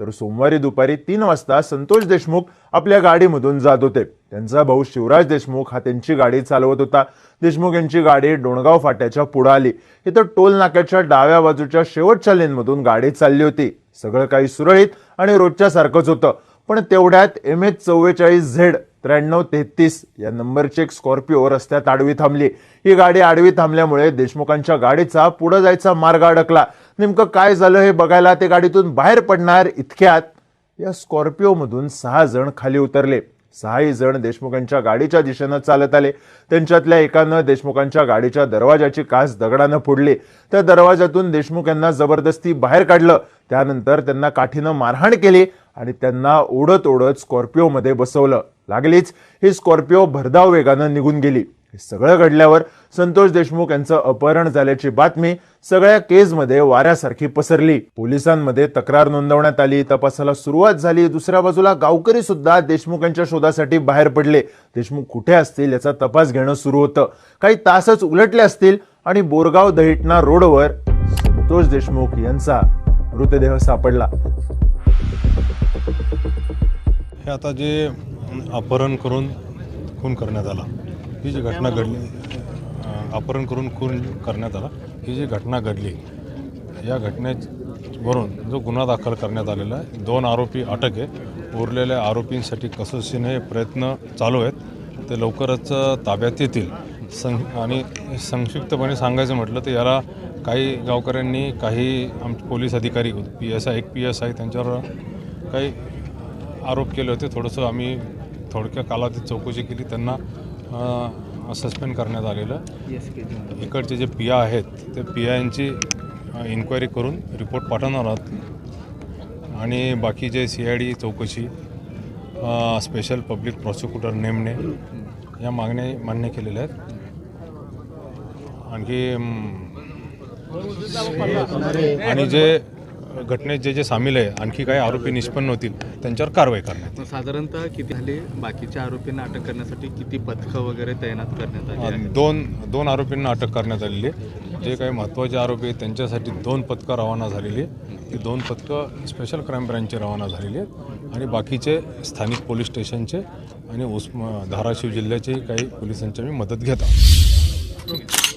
तर सोमवारी दुपारी तीन वाजता संतोष देशमुख आपल्या गाडीमधून जात होते. त्यांचा भाऊ शिवराज देशमुख हा त्यांची गाडी चालवत होता. देशमुख यांची गाडी डोणगाव फाट्याच्या पुढे आली. इथं टोल नाक्याच्या डाव्या बाजूच्या शेवटच्या लेनमधून गाडी चालली होती. सगळं काही सुरळीत आणि रोजच्या सारखंच होतं. पण तेवढ्यात एम एच चव्वेचाळीस झेड त्र्याण्णव तेहतीस या नंबरची एक स्कॉर्पिओ रस्त्यात आडवी थांबली. ही गाडी आडवी थांबल्यामुळे देशमुखांच्या गाडीचा पुढे जायचा मार्ग अडकला. नेमकं काय झालं हे बघायला ते गाडीतून बाहेर पडणार इतक्यात या स्कॉर्पिओमधून सहा जण खाली उतरले. सहाही जण देशमुखांच्या गाडीच्या दिशेनं चालत आले. त्यांच्यातल्या एकानं देशमुखांच्या गाडीच्या दरवाजाची कास दगडानं फोडली. त्या दरवाजातून देशमुख यांना जबरदस्ती बाहेर काढलं. त्यानंतर त्यांना काठीनं मारहाण केली. आणि त्यांना ओढत ओढत स्कॉर्पिओमध्ये बसवलं. लागलीच ही स्कॉर्पिओ भरधाव वेगानं निघून गेली. हे सगळं घडल्यावर संतोष देशमुख यांचं अपहरण झाल्याची बातमी सगळ्या केसमध्ये वाऱ्यासारखी पसरली. पोलिसांमध्ये तक्रार नोंदवण्यात आली. तपासाला सुरुवात झाली. दुसऱ्या बाजूला गावकरी सुद्धा देशमुख यांच्या शोधासाठी बाहेर पडले. देशमुख कुठे असतील याचा तपास घेणं सुरू होतं. काही तासच उलटले असतील आणि बोरगाव दहिटणा रोडवर संतोष देशमुख यांचा मृतदेह सापडला. हे आता जे अपहरण करून खून करण्यात आला ही जी घटना घडली अपहरण करून खून करण्यात आला ही जी घटना घडली या घटनेवरून जो गुन्हा दाखल करण्यात आलेला आहे दोन आरोपी अटक आहे उरलेल्या आरोपींसाठी कसोशीने प्रयत्न चालू आहेत. ते लवकरच ताब्यात येतील. सं आणि संक्षिप्तपणे सांगायचं म्हटलं तर याला काही गावकऱ्यांनी काही आम पोलीस अधिकारी पी एस आय एक पी एस आय त्यांच्यावर काही आरोप केले होते. थोडंसं आम्ही थोडक्या कालावधीत चौकशी केली. त्यांना सस्पेंड करण्यात आलेलं. इकडचे जे पी आय आहेत ते पी आयची इन्क्वायरी करून रिपोर्ट पाठवणार आहोत. आणि बाकी जे सी आय डी चौकशी स्पेशल पब्लिक प्रॉसिक्युटर नेमणे या मागण्या मान्य केलेल्या आहेत. आणखी आणि जे घटनेत जे जे सामील आहे आणखी काही आरोपी निष्पन्न होतील त्यांच्यावर कारवाई करण्यात साधारणतः किती झाले? बाकीच्या आरोपींना अटक करण्यासाठी किती पथकं वगैरे तैनात करण्यात आली दोन दोन आरोपींना अटक करण्यात आलेली आहे. जे काही महत्त्वाचे आरोपी आहेत त्यांच्यासाठी दोन पथकं रवाना झालेली आहेत. ती दोन पथकं स्पेशल क्राईम ब्रँचचे रवाना झालेली आहेत. आणि बाकीचे स्थानिक पोलीस स्टेशनचे आणि उस्म धाराशिव जिल्ह्याचे काही पोलिसांची आम्ही मदत घेत आहोत.